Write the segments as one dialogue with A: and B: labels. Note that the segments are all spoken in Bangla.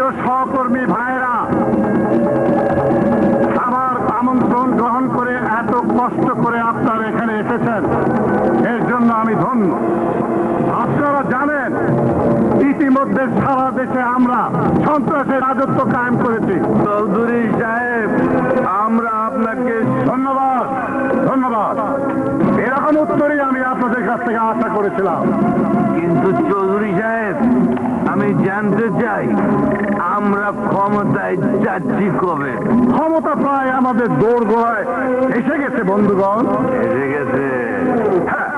A: সহকর্মী ভাইরা আমার আমন্ত্রণ গ্রহণ করে এত কষ্ট করে আপনারা এখানে এসেছেন, এর জন্য আমি ধন্য। আপনারা জানেন, ইতিমধ্যে সারা দেশে আমরা সন্ত্রাসের রাজত্ব কায়েম করেছি। চৌধুরী সাহেব, আমরা আপনাকে ধন্যবাদ ধন্যবাদ। এরকম উত্তরই আমি আপনাদের কাছ থেকে আশা করেছিলাম।
B: কিন্তু চৌধুরী সাহেব আমি জানতে চাই আমরা ক্ষমতায় যাচ্ছি কবে?
A: ক্ষমতা প্রায় আমাদের দৌড় গোড়ায় এসে গেছে বন্ধুগণ।
B: এসে গেছে।
A: হ্যাঁ।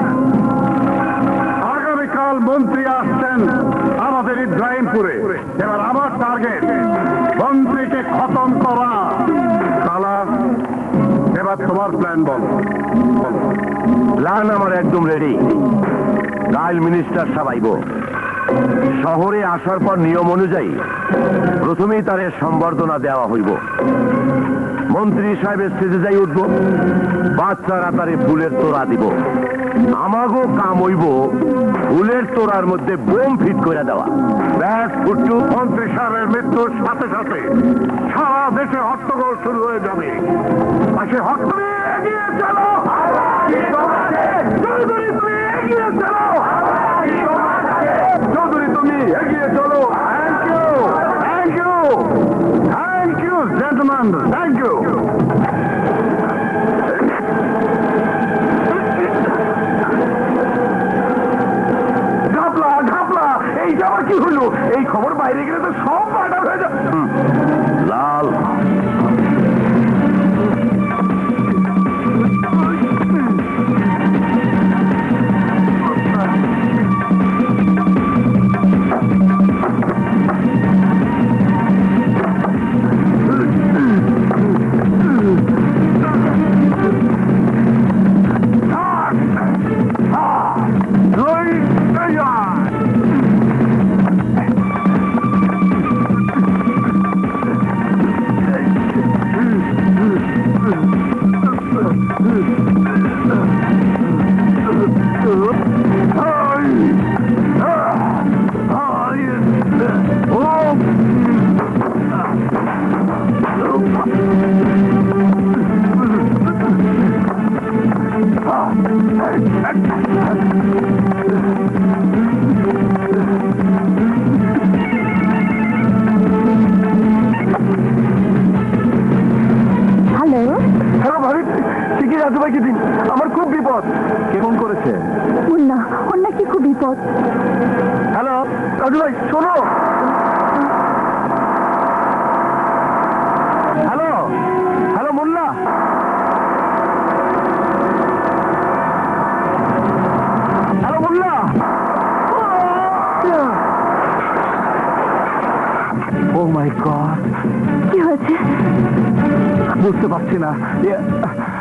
A: আগামীকাল মন্ত্রী আসছেন আমাদের ইব্রাহিমপুরে। এবার আমার টার্গেট মন্ত্রীকে খতম করা। কালা এবার তোমার প্ল্যান বল।
C: প্ল্যান আমার একদম রেডি কাল মিনিস্টার সাবাইব শহরে আসার পর নিয়ম অনুযায়ী প্রথমেই তার সম্বর্ধনা দেওয়া হইব। মন্ত্রী সাহেবের স্টেজে যাই উঠব, বাচ্চারা তারে ফুলের তোড়া দিব। আমাগো কাম হইব ফুলের তোড়ার মধ্যে বোম ফিট করে দেওয়া। ব্যাস, ফুটু
A: মন্ত্রী সাহেবের মৃত্যুর সাথে সাথে সারা দেশে হট্টগোল শুরু হয়ে যাবে। পাশে হট্টগোল এগিয়ে চলো। এগিয়ে চলো। এগিয়ে চলো। Thank you thank you thank you gentleman thank ঘাপলা ঘাপলা আবার কি হলো? এই খবর বাইরে গেলে তো সব পাটা হয়ে যাবে।
C: লাল।
D: হ্যালো
A: ঠিকই দিন। আমার খুব বিপদ। কেমন করেছে?
D: ওর নাকি খুব বিপদ?
A: হ্যালো রাজু ভাই শোনো। Hello hello Molla hello Molla oh my god
D: কি হয়েছে?
A: বুঝতে পারছি না। এ-